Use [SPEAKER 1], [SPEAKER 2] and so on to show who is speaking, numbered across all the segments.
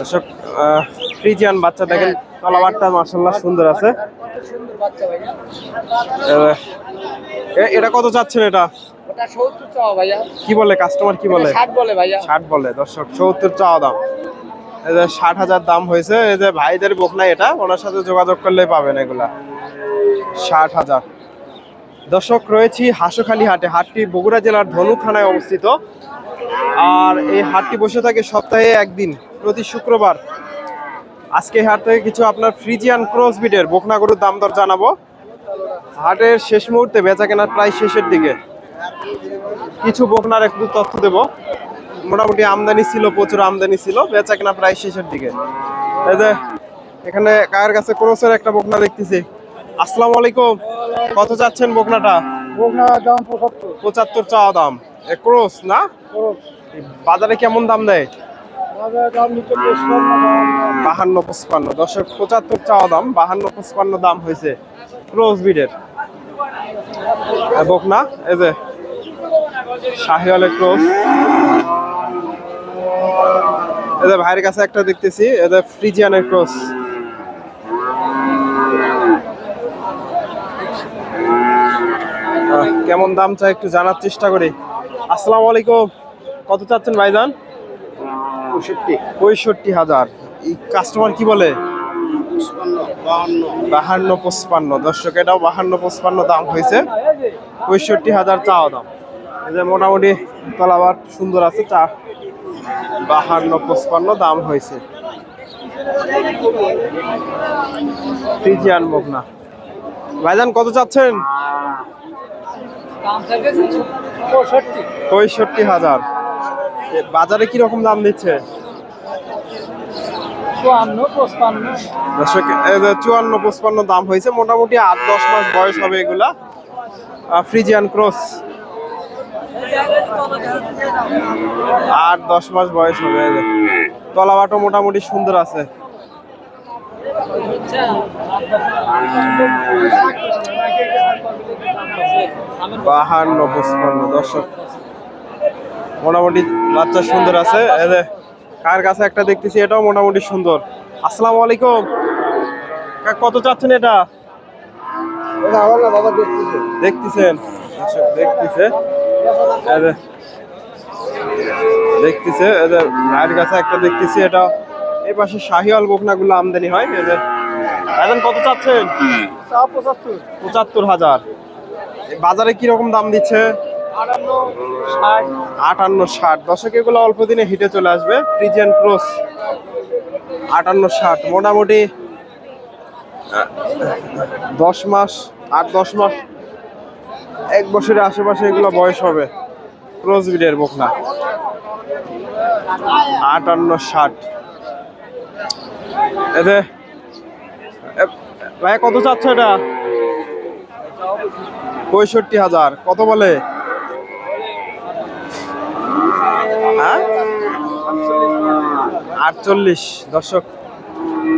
[SPEAKER 1] দর্শক ফ্রিজিয়ান বাচ্চা দেখেন তলাবারটা মার্শাল্লাহ সুন্দর আছে। এটা কত চাচ্ছেন এটা? কি বলে কাস্টমার কি বলে?
[SPEAKER 2] ষাট বলে ভাইয়া।
[SPEAKER 1] ষাট বলে দর্শক সত্তর চাওয়া দাম। এই যে ষাট হাজার দাম হয়েছে এই যে ভাইদের বকনা এটা ওনার সাথে যোগাযোগ করলে পাবেন এগুলা। ষাট হাজার। দর্শক রয়েছি হাসুখালী হাটে হাটটি বগুড়া জেলার ধনু থানায় অবস্থিত। আর এই হাটটি বসে থাকে সপ্তাহে একদিন প্রতি শুক্রবার। আজকে হাট থেকে কিছু আপনার ফ্রিজিয়ান ক্রস বিডের বকনা গরুর দাম দর জানাব। হাটের শেষ মুহূর্তে বেচা কেনার প্রায় শেষের দিকে। কিছু বকনার একটু তথ্য দেব। মোটামুটি আমদানি ছিল প্রচুর আমদানি ছিল বেচা কেনা প্রায় শেষের দিকে। এই যে এখানে কার কাছে ক্রোসের একটা বকনা দেখতেছি। আসসালামু আলাইকুম। কত চাচ্ছেন বকনাটা?
[SPEAKER 2] বকনা দাম পঁচাত্তর।
[SPEAKER 1] পঁচাত্তর চাওয়া দাম। ক্রোস না? বাজারে কেমন দাম দেয়? বাহান্ন পঁচপান্ন। দশক পঁচাত্তর চাওয়া দাম বাহান্ন পঁচপান্ন দাম হয়েছে ক্রোস বিডের বকনা এই যে শাহিওয়ালের ক্রোস এদের ভাইয়ের কাছে একটা দেখতেছি এদের ফ্রিজিয়ানের ক্রস কেমন দাম চাই একটু জানার চেষ্টা করি। আসসালামু আলাইকুম। কত চাচ্ছেন ভাইজান?
[SPEAKER 2] পঁয়ষট্টি।
[SPEAKER 1] পঁয়ষট্টি হাজার। এই কাস্টমার কি বলে? বাহান্ন পঁচপান্ন। দর্শক এটাও বাহান্ন পঁচপান্ন দাম হয়েছে। পঁয়ষট্টি হাজার চাওয়া দাম। এই যে মোটামুটি তলাবার সুন্দর আছে চা বাহান্ন পঁচপান্ন দাম হয়েছে। ফ্রিজিয়ান বকনা। ভাইজান কত চাচ্ছেন?
[SPEAKER 2] পঁয়ষট্টি
[SPEAKER 1] হাজার। বাজারে কীরকম দাম দিচ্ছে?
[SPEAKER 2] চুয়ান্ন পঁচপান্ন।
[SPEAKER 1] দাম হয়েছে। মোটামুটি আট দশ মাস বয়স হবে এগুলা। ফ্রিজিয়ান ক্রস আট দশ মাস বয়স হবে তলাবাটো মোটামুটি সুন্দর আছে। বাহান্ন পঁচপান্ন দর্শক। মোটামুটি বাচ্চা সুন্দর আছে। কার কাছে একটা দেখতেছি এটাও মোটামুটি সুন্দর। আসসালামু আলাইকুম। কত চাচ্ছেন এটা? দেখতেছেন? দর্শক, দেখতেছে। দেখতেছে এই ভাইয়ের কাছে একটা দেখতেছি এটা এই পাশে শাহিওয়াল বকনাগুলো আমদানি হয় যে। এখন কত চাচ্ছেন?
[SPEAKER 2] পঁচাত্তর।
[SPEAKER 1] হাজার। বাজারে কি রকম দাম দিচ্ছে?
[SPEAKER 2] আটান্ন, ষাট।
[SPEAKER 1] দশক এগুলো অল্প দিনে হিটে চলে আসবে। ফ্রিজিয়ান ক্রস আটান্ন, ষাট। মোটামুটি দশ মাস, আট, দশ মাস, এক বছরের আশেপাশে এগুলো বয়স হবে। ক্রস বিডের বকনা। আটান্ন, ষাট। এতে ভাই, কত চাচ্ছ এটা? পঁয়ষট্টি হাজার। কত বলে? আটচল্লিশ, দর্শক,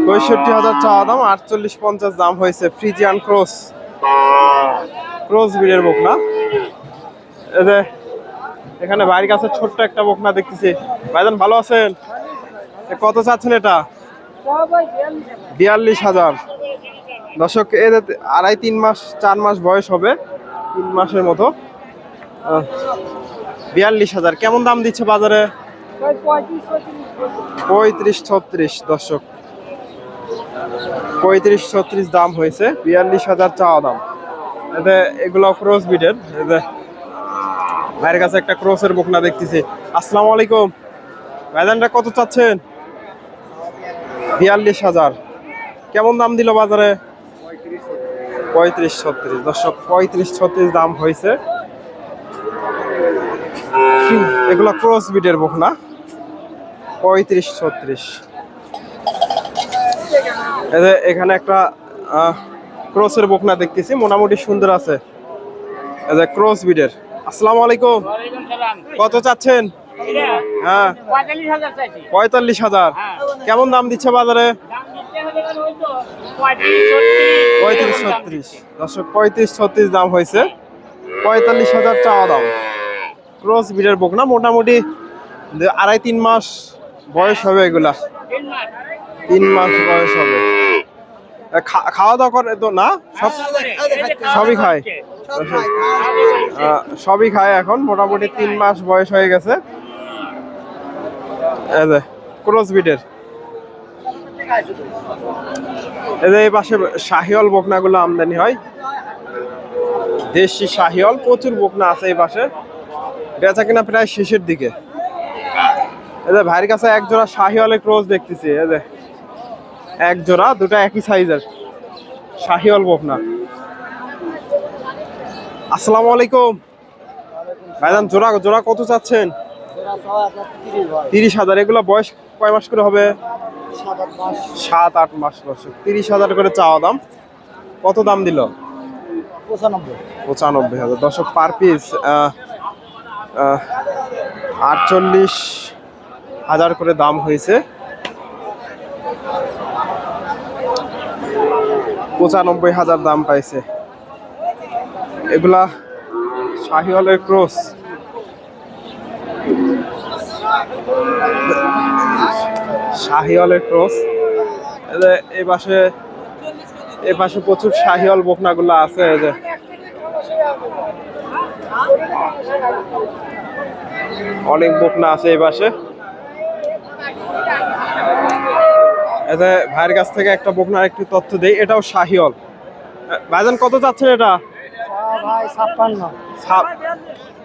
[SPEAKER 1] পঁয়ষট্টি হাজার চাওয়া দাম, আটচল্লিশ পঞ্চাশ দাম হয়েছে ফ্রিজিয়ান ক্রস। ক্রস বিডের বকনা। যে, এখানে বাড়ির কাছে ছোট্ট একটা বকনা দেখতেছি। ভাইজান, ভালো আছেন? কত চাচ্ছেন এটা? বিয়াল্লিশ হাজার। দর্শক, এ যে আড়াই, তিন মাস, চার মাস বয়স হবে, তিন মাসের মতো। বিয়াল্লিশ হাজার। কেমন দাম দিচ্ছে বাজারে? পঁয়ত্রিশ ছত্রিশ, দর্শক। পঁয়ত্রিশ ছত্রিশ দাম হয়েছে, বিয়াল্লিশ হাজার চাওয়া দাম। এতে এগুলো ক্রস এতে ভাইয়ের কাছে একটা ক্রসের বকনা দেখতেছি। আসসালামু আলাইকুম। ভাইজানটা কত চাচ্ছেন? বিয়াল্লিশ হাজার। কেমন দাম দিল বাজারে? পঁয়ত্রিশ ছত্রিশ। দর্শক, পঁয়ত্রিশ ছত্রিশ দাম হয়েছে। এগুলো ক্রস বিডের বকনা। পঁয়ত্রিশ ছত্রিশ। এখানে একটা ক্রসের বকনা দেখতেছি মোটামুটি সুন্দর আছে। ক্রস বিডের আসসালামু আলাইকুম। কত চাচ্ছেন? হ্যাঁ।
[SPEAKER 2] পঁয়তাল্লিশ হাজার হ্যাঁ।
[SPEAKER 1] কেমন দাম দিচ্ছে বাজারে?
[SPEAKER 2] পঁয়ত্রিশ
[SPEAKER 1] ছত্রিশ। দর্শক পঁয়ত্রিশ ছত্রিশ দাম হয়েছে। পঁয়তাল্লিশ হাজার চাওয়া দাম। ক্রস বিডের বকনা। মোটামুটি আড়াই তিন মাস বয়স হবে এগুলা।
[SPEAKER 2] তিন মাস
[SPEAKER 1] বয়স হবে। খাওয়া দাওয়া করে তো না, সব সবই খায়। সবই খায় এখন, মোটামুটি তিন মাস বয়স হয়ে গেছে। ক্রস যে এই পাশে শাহিওল বকনাগুলো আমদানি হয়। দেশি শাহিওল প্রচুর বকনা আছে এই পাশে। বেচা কিনা প্রায় শেষের দিকে। এই যে ভাইয়ের কাছে এক জোড়া শাহিওয়ালের ক্রোজ দেখতেছি এই যে এক জোড়া দুটো একই সাইজের। শাহিওয়াল বকনা। আসসালামু আলাইকুম। ভাইজান জোড়া জোড়া কত চাচ্ছেন? তিরিশ হাজার। এগুলো বয়স কয় মাস করে হবে? সাত আট মাস বয়স। তিরিশ হাজার করে চাওয়া দাম। কত দাম দিল? পঁচানব্বই। হাজার। দশক পার পিস আটচল্লিশ হাজার করে দাম হয়েছে। পঁচানব্বই হাজার দাম পাইছে। এগুলা শাহিওয়ালের ক্রস। শাহিওয়ালের ক্রস। এই পাশে এই পাশে প্রচুর শাহিওয়াল বকনাগুলো আছে যে। অনেক বকনা আছে এই পাশে। এতে ভাইয়ের কাছ থেকে একটা বকনার একটু তথ্য দেই, এটাও শাহিওল। ভাইজান, কত যাচ্ছেন এটা?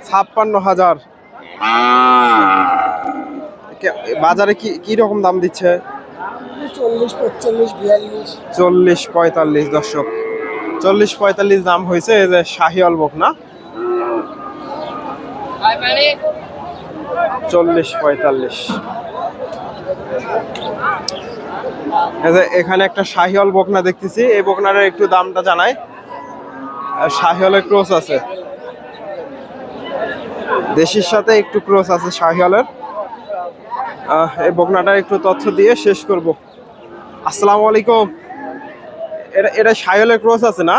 [SPEAKER 3] ছাপ্পান্ন
[SPEAKER 1] হাজার। বাজারে কি কি রকম দাম দিচ্ছে?
[SPEAKER 3] চল্লিশ
[SPEAKER 1] পঁয়তাল্লিশ, দর্শক। চল্লিশ পঁয়তাল্লিশ দাম হয়েছে যে শাহিওল বকনা। চল্লিশ, পঁয়তাল্লিশ। এখানে একটা শাহিওল বকনা দেখতেছি। এই বকনার একটু দামটা জানাই। শাহিওলের ক্রস আছে। দেশির সাথে একটু ক্রস আছে শাহিওলের এই বকনাটার একটু তথ্য দিয়ে শেষ করব। আসসালামু আলাইকুম। এটা এটা শাহিওলের ক্রস আছে না?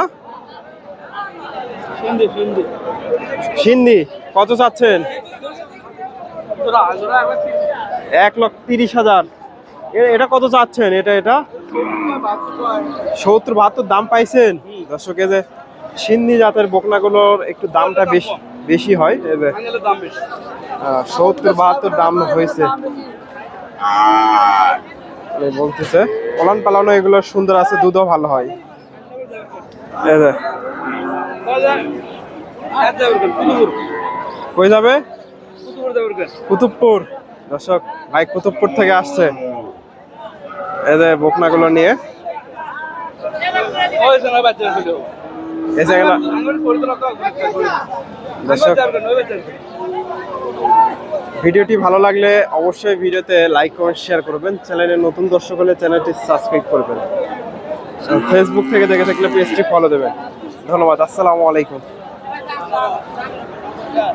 [SPEAKER 2] সিন্ধি
[SPEAKER 1] কত চাচ্ছেন? এক লক্ষ তিরিশ হাজার। এ- এটা কত চাচ্ছেন? এটা এটা? সত্তর বাহাত্তর দাম পাইছেন? দর্শকে যে সিন্ধি জাতের বকনাগুলোর একটু দামটা বেশি বেশি হয় সত্তর বাহাত্তর দাম হয়েছে। বলতেছে পলান পালানো এগুলো সুন্দর আছে দুধও ভালো হয়। যে। কই যাবে? কুতুবপুর দর্শক ভাই কুতুবপুর থেকে আসছে। এই যে বকনাগুলো নিয়ে। দর্শক। ভিডিওটি ভালো লাগলে অবশ্যই ভিডিওতে লাইক কমেন্ট শেয়ার করবেন। চ্যানেলে নতুন দর্শক হলে চ্যানেলটি সাবস্ক্রাইব করবেন। ফেসবুক থেকে দেখে থাকলে পেজটি ফলো দেবেন। ধন্যবাদ। আসসালামু আলাইকুম। Yeah.